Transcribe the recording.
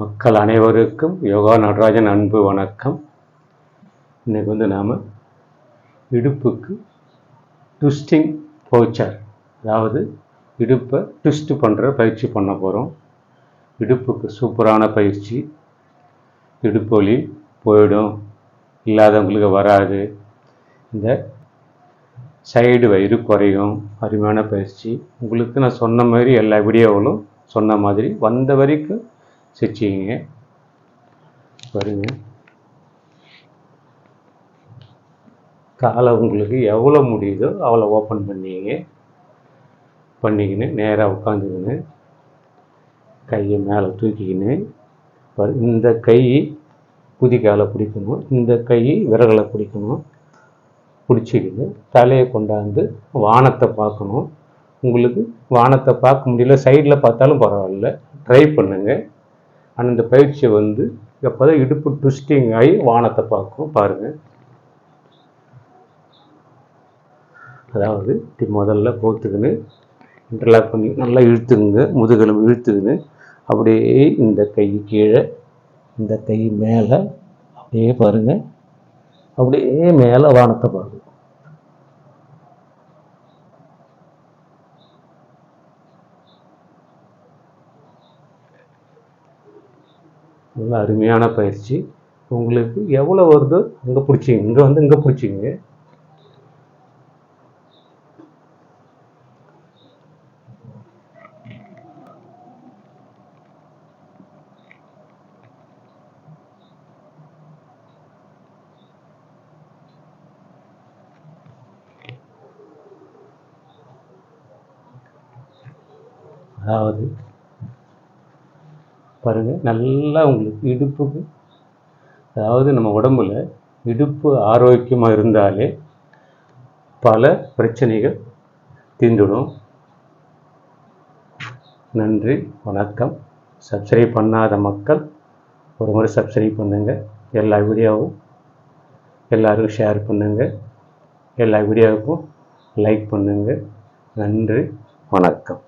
மக்கள் அனைவருக்கும் யோகா நடராஜன் அன்பு வணக்கம். இன்றைக்கி வந்து நாம் இடுப்புக்கு ட்விஸ்டிங் போச்சர் அதாவது இடுப்பை ட்விஸ்ட் பண்ணுற பயிற்சி பண்ண போகிறோம் இடுப்புக்கு சூப்பரான பயிற்சி. இடுப்பு வலி போயிடும் இல்லாதவங்களுக்கு வராது. இந்த சைடு வயிறு குறையும் அருமையான பயிற்சி. உங்களுக்கு நான் சொன்ன மாதிரி எல்லா வீடியோவிலும் சொன்ன மாதிரி வந்த வரைக்கும் செச்சிங்க eh? பாருங்க. காலை உங்களுக்கு எவ்வளோ முடியுதோ அவ்வளோ ஓப்பன் பண்ணிங்க. பண்ணிக்கின்னு நேராக உட்காந்துக்கின்னு கையை மேலே தூக்கிக்கின்னு இந்த கை குதிக்காலை பிடிக்கணும் இந்த கை விரகலை பிடிக்கணும். பிடிச்சிக்கின்னு தலையை கொண்டாந்து வானத்தை பார்க்கணும். உங்களுக்கு வானத்தை பார்க்க முடியல சைடில் பார்த்தாலும் பரவாயில்ல. ட்ரை பண்ணுங்கள் ஆனால் இந்த பயிற்சியை வந்து எப்போ தான் இடுப்பு ட்விஸ்டிங் ஆகி வானத்தை பார்க்கும் பாருங்கள் அதாவது இப்படி முதல்ல கோத்துக்கின்னு இன்டர்லாக் பண்ணி நல்லா இழுத்துக்குங்க முதுகெலும்பு இழுத்துக்குன்னு. அப்படியே இந்த கை கீழே இந்த கை மேலே அப்படியே பாருங்கள் அப்படியே மேலே வானத்தை பார்க்கும். நல்ல அருமையான பயிற்சி. உங்களுக்கு எவ்வளோ வருதோ அங்கே பிடிச்சிங்க இங்கே வந்து இங்கே பிடிச்சிங்க. அதாவது பாருங்கள் நல்லா உங்களுக்கு இடுப்புக்கு அதாவது நம்ம உடம்புல இடுப்பு ஆரோக்கியமாக இருந்தாலே பல பிரச்சனைகள் தீர்ந்துடும். நன்றி வணக்கம். சப்ஸ்கிரைப் பண்ணாத மக்கள் ஒரு முறை சப்ஸ்கிரைப் பண்ணுங்கள் எல்லா வீடியோவும் எல்லாருக்கும் ஷேர் பண்ணுங்கள் எல்லா வீடியோவுக்கும் லைக் பண்ணுங்கள் நன்றி வணக்கம்.